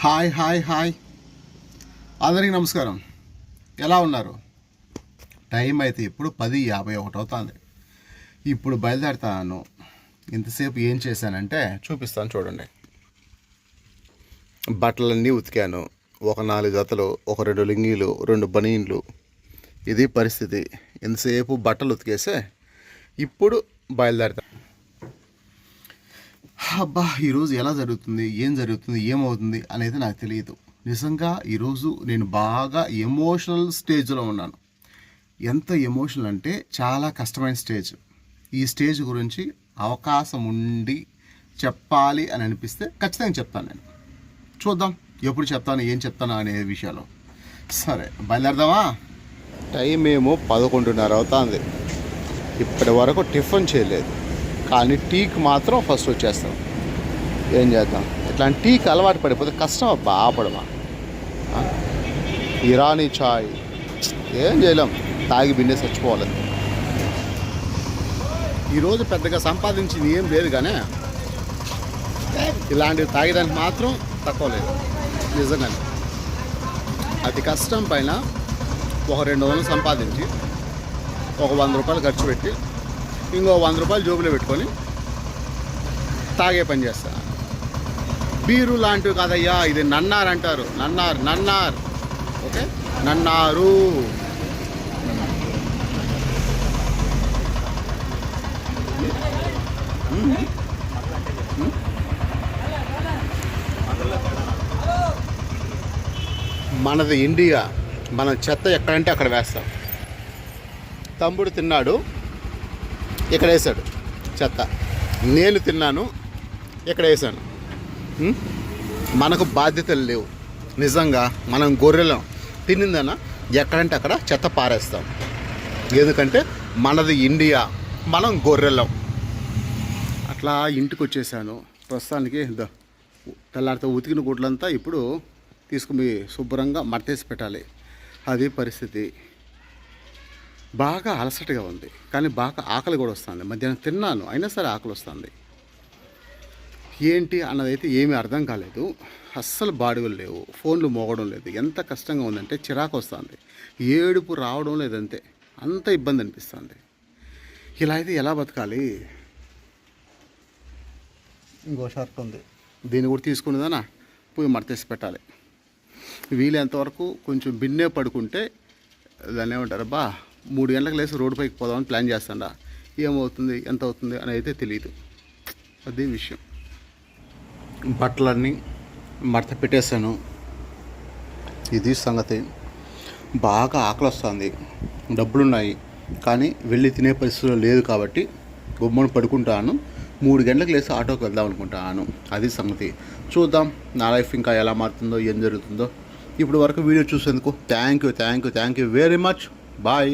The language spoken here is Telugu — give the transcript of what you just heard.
Hi hi hi. అందరికీ నమస్కారం. ఎలా ఉన్నారు? టైం అయితే ఇప్పుడు పది యాభై ఒకటి అవుతుంది ఇప్పుడు బయలుదేరుతాను. ఇంతసేపు ఏం చేశానంటే చూపిస్తాను చూడండి. బట్టలన్నీ ఉతికాను. ఒక నాలుగు జతలు ఒక రెండు లింగీలు రెండు బనీన్లు. ఇది పరిస్థితి. ఇంతసేపు బట్టలు ఉతికేసే ఇప్పుడు బయలుదేరుతాను అబ్బా ఈరోజు ఎలా జరుగుతుంది? ఏం జరుగుతుంది? ఏమవుతుంది? అనేది నాకు తెలియదు. నిజంగా ఈరోజు నేను బాగా ఎమోషనల్ స్టేజ్లో ఉన్నాను. ఎంత ఎమోషనల్ అంటే చాలా కష్టమైన స్టేజ్ ఈ స్టేజ్ గురించి అవకాశం ఉండి చెప్పాలి అని అనిపిస్తే ఖచ్చితంగా చెప్తాను నేను. చూద్దాం ఎప్పుడు చెప్తాను ఏం చెప్తాను అనే విషయాలు. సరే బయలుదేరదామా? టైం ఏమో పదకొండున్నర అవుతుంది. ఇప్పటి వరకు టిఫిన్ చేయలేదు. కానీ టీకి మాత్రం ఫస్ట్ వచ్చేస్తాం. ఏం చేద్దాం? ఇట్లాంటి టీకి అలవాటు పడిపోతే కష్టం అబ్బా ఆపడమా? ఇరానీ చాయ్. ఏం చేయలేం. తాగి బిన్నే చచ్చిపోవాలి. ఈరోజు పెద్దగా సంపాదించింది ఏం లేదు కానీ ఇలాంటివి తాగడానికి మాత్రం తక్కువ లేదు. నిజంగానే. అతి కష్టం పైన ఒక రెండు వందలు సంపాదించి ఒక వంద రూపాయలు ఖర్చు పెట్టి ఇంకో వంద రూపాయలు జోబులో పెట్టుకొని తాగే పని చేస్తా. బీరు లాంటివి కాదయ్యా ఇది నన్నార్ అంటారు. నన్నార్ నన్నార్. ఓకే? నన్నారు. మనది ఇండియా. మన చెత్త ఎక్కడంటే అక్కడ వేస్తాం. తమ్ముడు తిన్నాడు. ఇక్కడ వేసాడు చెత్త. నేను తిన్నాను ఇక్కడ వేసాను మనకు బాధ్యతలు లేవు. నిజంగా మనం గొర్రెలం. తినిందన ఎక్కడంటే అక్కడ చెత్త పారేస్తాం. ఎందుకంటే మనది ఇండియా. మనం గొర్రెలం. అట్లా ఇంటికి వచ్చేసాను ప్రస్తుతానికి తెల్లారితో ఉతికిన గుడ్లంతా ఇప్పుడు తీసుకుని శుభ్రంగా మట్టేసి పెట్టాలి. అది పరిస్థితి. బాగా అలసటగా ఉంది. కానీ బాగా ఆకలి కూడా వస్తుంది. మధ్యాహ్నం తిన్నాను అయినా సరే ఆకలి వస్తుంది. ఏంటి అన్నదైతే ఏమీ అర్థం కాలేదు. అస్సలు బాడుగులు లేవు. ఫోన్లు మోగడం లేదు. ఎంత కష్టంగా ఉందంటే చిరాకు వస్తుంది. ఏడుపు రావడం లేదంతే అంత ఇబ్బంది అనిపిస్తుంది. ఇలా అయితే ఎలా బతకాలి? ఇంకో షర్ట్ ఉంది. దీన్ని కూడా తీసుకునేదానా? పోయి మడతేసి పెట్టాలి. వీలైనంతవరకు కొంచెం బిన్నే పడుకుంటే దాన్ని ఏమంటారు బా మూడు గంటలకు లేసి రోడ్డు పైకి పోదామని ప్లాన్ చేస్తాడా. ఏమవుతుంది? ఎంత అవుతుంది అని అయితే తెలియదు అదే విషయం. బట్టలన్నీ మడత పెట్టేశాను. ఇది సంగతి. బాగా ఆకలి వస్తుంది డబ్బులున్నాయి. కానీ వెళ్ళి తినే పరిస్థితిలో లేదు కాబట్టి గుమ్మను పడుకుంటాను. మూడు గంటలకు లేసి ఆటోకి వెళ్దాం అనుకుంటాను. అది సంగతి. చూద్దాం నా లైఫ్ ఇంకా ఎలా మారుతుందో ఏం జరుగుతుందో. ఇప్పుడు వరకు వీడియో చూసేందుకు thank you thank you thank you very much bye